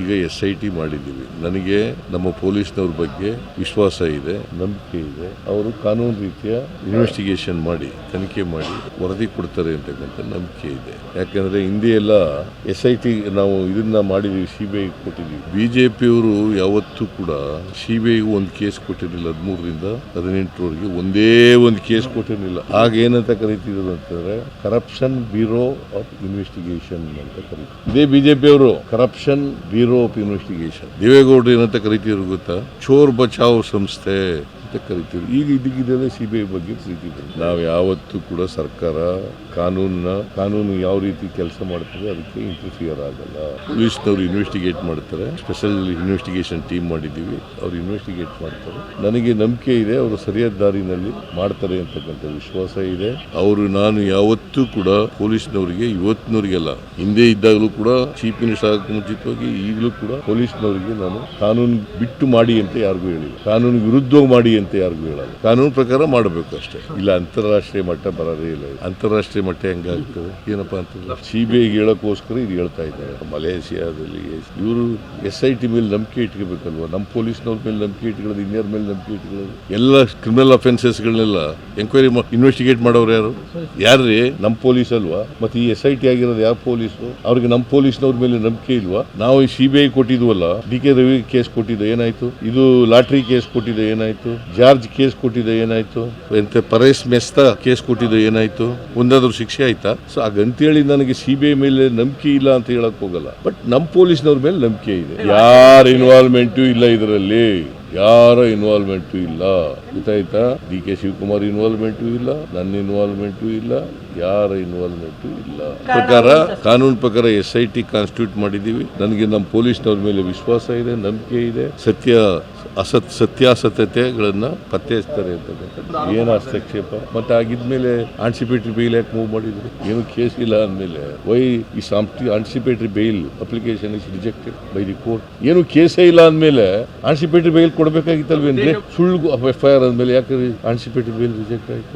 ಈಗ S I T ಮಾಡಿದ್ದೀವಿ. ನನಗೆ ನಮ್ಮ ಪೊಲೀಸ್ನವ್ರ ಬಗ್ಗೆ ವಿಶ್ವಾಸ ಇದೆ, ನಂಬಿಕೆ ಇದೆ. ಅವರು ಕಾನೂನು ರೀತಿಯ ಇನ್ವೆಸ್ಟಿಗೇಷನ್ ಮಾಡಿ, ತನಿಖೆ ಮಾಡಿ ವರದಿ ಕೊಡ್ತಾರೆ ಅಂತಕ್ಕಂಥ ನಂಬಿಕೆ ಇದೆ. ಯಾಕಂದ್ರೆ ಹಿಂದೆ ಎಲ್ಲ ಎಸ್ ಐ ಟಿ ನಾವು ಇದನ್ನ ಮಾಡಿದೀವಿ ಸಿ ಬಿ ಐ ಕೊಟ್ಟಿದ್ದೀವಿ ಬಿಜೆಪಿಯವರು ಯಾವತ್ತೂ ಕೂಡ ಸಿ ಬಿ ಐಗೂ ಒಂದು ಕೇಸ್ ಕೊಟ್ಟಿರಲಿಲ್ಲ. ಹದಿಮೂರರಿಂದ ಹದಿನೆಂಟರವರೆಗೆ ಒಂದೇ ಒಂದು ಕೇಸ್ ಕೊಟ್ಟಿರಲಿಲ್ಲ. ಆಗ ಏನಂತ ಕರಿತಿದ್ರು ಅಂತಂದ್ರೆ ಕರಪ್ಷನ್ ಬ್ಯೂರೋ ಆಫ್ ಇನ್ವೆಸ್ಟಿಗೇಷನ್ ಅಂತ ಕರೀತಾರೆ ಇದೇ ಬಿಜೆಪಿಯವರು ಕರಪ್ಷನ್ ಬ್ಯೂರೋ ಆಫ್ ಇನ್ವೆಸ್ಟಿಗೇಷನ್. ದೇವೇಗೌಡರು ಏನಂತ ಕರಿತಿದ್ರು ಗೊತ್ತಾ? ಚೋರ್ ಬಚಾವ್ ಸಂಸ್ಥೆ. ಕರಿತೀವಿ. ಈಗ ಇದಕ್ಕಿದೆ ಸಿ ಬಿ ಐ ಬಗ್ಗೆ ಕರಿತಿದ್ರು ನಾವು ಯಾವತ್ತೂ ಕೂಡ ಸರ್ಕಾರ ಕಾನೂನ ಕಾನೂನು ಯಾವ ರೀತಿ ಕೆಲಸ ಮಾಡ್ತದೆ ಅದಕ್ಕೆ ಇಂಟರ್ಫಿಯರ್ ಆಗಲ್ಲ. ಪೊಲೀಸ್ನವರು ಇನ್ವೆಸ್ಟಿಗೇಟ್ ಮಾಡ್ತಾರೆ. ಸ್ಪೆಷಲ್ ಇನ್ವೆಸ್ಟಿಗೇಷನ್ ಟೀಮ್ ಮಾಡಿದ್ದೀವಿ. ಅವ್ರು ಇನ್ವೆಸ್ಟಿಗೇಟ್ ಮಾಡ್ತಾರೆ. ನನಗೆ ನಂಬಿಕೆ ಇದೆ, ಅವರು ಸರಿಯಾದ ದಾರಿನಲ್ಲಿ ಮಾಡ್ತಾರೆ ಅಂತಕ್ಕಂಥ ವಿಶ್ವಾಸ ಇದೆ. ಅವರು ನಾನು ಯಾವತ್ತೂ ಕೂಡ ಪೊಲೀಸ್ನವರಿಗೆ ಇವತ್ತಿನವರಿಗೆಲ್ಲ, ಹಿಂದೆ ಇದ್ದಾಗಲೂ ಕೂಡ ಚೀಫ್ ಮಿನಿಸ್ಟರ್ ಆಗಕ್ಕೆ ಮುಂಚಿತವಾಗಿ ಈಗಲೂ ಕೂಡ ಪೊಲೀಸ್ನವರಿಗೆ ನಾನು ಕಾನೂನು ಬಿಟ್ಟು ಮಾಡಿ ಅಂತ ಯಾರಿಗೂ ಹೇಳಿಲ್ಲ. ಕಾನೂನು ವಿರುದ್ಧವಾಗಿ ಮಾಡಿ ಅಂತ ಯಾರಿಗೂ ಹೇಳಲ್ಲ ಕಾನೂನು ಪ್ರಕಾರ ಮಾಡಬೇಕು ಅಷ್ಟೇ. ಇಲ್ಲ, ಅಂತಾರಾಷ್ಟ್ರೀಯ ಮಟ್ಟ ಬರೋದೇ ಇಲ್ಲ. ಅಂತಾರಾಷ್ಟ್ರೀಯ ಮಟ್ಟ ಹೆಂಗಾಗ್ತದೆ? ಏನಪ್ಪ ಅಂತ ಸಿ ಬಿ ಐಗೆ ಹೇಳೋಕ್ಕೋಸ್ಕರ ಇದು ಹೇಳ್ತಾ ಇದ್ದಾರೆ. ಮಲೇಷಿಯಾದಲ್ಲಿ ಇವರು ಎಸ್ ಐ ಟಿ ಮೇಲೆ ನಂಬಿಕೆ ಇಟ್ಕೋಬೇಕಲ್ವ? ನಮ್ಮ ಪೊಲೀಸ್ನವ್ರ ಮೇಲೆ ನಂಬಿಕೆ ಇಟ್ಕೊಳ್ಳೋದು, ಇನ್ಯಾರ ಮೇಲೆ ನಂಬಿಕೆ ಇಟ್ಕೊಳ್ಳೋದು? ಎಲ್ಲ ಕ್ರಿಮಿನಲ್ ಅಫೆನ್ಸಸ್ಗಳನ್ನೆಲ್ಲ ಎಂಕ್ವೈರಿ ಇನ್ವೆಸ್ಟಿಗೇಟ್ ಮಾಡೋರು ಯಾರು? ಯಾರ್ರಿ? ನಮ್ಮ ಪೊಲೀಸ್ ಅಲ್ವಾ? ಮತ್ತೆ ಈ ಎಸ್ ಐ ಟಿ ಆಗಿರೋದು ಯಾವ ಪೊಲೀಸು? ಅವ್ರಿಗೆ ನಮ್ಮ ಪೊಲೀಸ್ನವ್ರ ಮೇಲೆ ನಂಬಿಕೆ ಇಲ್ವಾ? ನಾವು ಸಿ ಬಿ ಐ ಕೊಟ್ಟಿದ್ವಲ್ಲ, ಡಿ ಕೆ ರವಿ ಕೇಸ್ ಕೊಟ್ಟಿದ್ದು ಏನಾಯ್ತು? ಇದು ಲಾಟ್ರಿ ಕೇಸ್ ಕೊಟ್ಟಿದ್ದು ಏನಾಯ್ತು? ಜಾರ್ಜ್ ಕೇಸ್ ಕೊಟ್ಟಿದ್ದ ಏನಾಯ್ತು? ಎಂತೆ ಪರೇಶ್ ಮೆಸ್ತಾ ಕೇಸ್ ಕೊಟ್ಟಿದ್ದು ಏನಾಯ್ತು? ಒಂದಾದ್ರೂ ಶಿಕ್ಷೆ ಆಯ್ತಾ? ಸೊ ಹಾಗಂತೇಳಿ ನನಗೆ ಸಿ ಬಿ ಐ ಮೇಲೆ ನಂಬಿಕೆ ಇಲ್ಲ ಅಂತ ಹೇಳಕ್ ಹೋಗಲ್ಲ. ಬಟ್ ನಮ್ಮ ಪೊಲೀಸ್ನವ್ರ ಮೇಲೆ ನಂಬಿಕೆ ಇದೆ. ಯಾರ ಇನ್ವಾಲ್ವ್ಮೆಂಟು ಇಲ್ಲ ಇದರಲ್ಲಿ? ಯಾರ ಇನ್ವಾಲ್ವ್ಮೆಂಟು ಇಲ್ಲ? ಗೊತ್ತಾಯ್ತಾ? ಡಿ ಕೆ ಶಿವಕುಮಾರ್ ಇನ್ವಾಲ್ವ್ಮೆಂಟು ಇಲ್ಲ ನನ್ನ ಇನ್ವಾಲ್ವ್ಮೆಂಟು ಇಲ್ಲ. ಯಾರ ಇನ್ವಾಲ್ವ್ಮೆಂಟು ಇಲ್ಲ. ಪ್ರಕಾರ ಕಾನೂನು ಪ್ರಕಾರ ಎಸ್ ಐ ಟಿ ಕಾನ್ಸ್ಟಿಟ್ಯೂಟ್ ಮಾಡಿದ್ದೀವಿ. ನನಗೆ ನಮ್ಮ ಪೊಲೀಸ್ನವ್ರ ಮೇಲೆ ವಿಶ್ವಾಸ ಇದೆ ನಂಬಿಕೆ ಇದೆ. ಸತ್ಯ ಅಸತ್ ಸತ್ಯಾಸತ್ಯತೆಗಳನ್ನ ಪತ್ತೆ ಹಚ್ತಾರೆ ಅಂತ ಏನು ಹಸ್ತಕ್ಷೇಪ? ಮತ್ತೆ ಆಗಿದ್ಮೇಲೆ ಆಂಟಿಸಿಪೇಟರಿ ಬೇಲ್ ಯಾಕೆ ಮೂವ್ ಮಾಡಿದ್ರು? ಏನು ಕೇಸ್ ಇಲ್ಲ ಅಂದಮೇಲೆ ವೈ ಈ anticipatory bail application is rejected by the court ಏನು ಕೇಸೇ ಇಲ್ಲ ಅಂದಮೇಲೆ ಆಂಟಿಸಿಪೇಟರಿ ಬೇಲ್ ಕೊಡಬೇಕಾಗಿತ್ತಲ್ವೇನ್ರಿ? ಸುಳ್ಳು ಎಫ್ ಐ ಆರ್ ಅಂದಮೇಲೆ ಯಾಕೆ ಆಂಟಿಸಿಪೇಟರಿ ಬೇಲ್ ರಿಜೆಕ್ಟ್ ಆಯಿತು?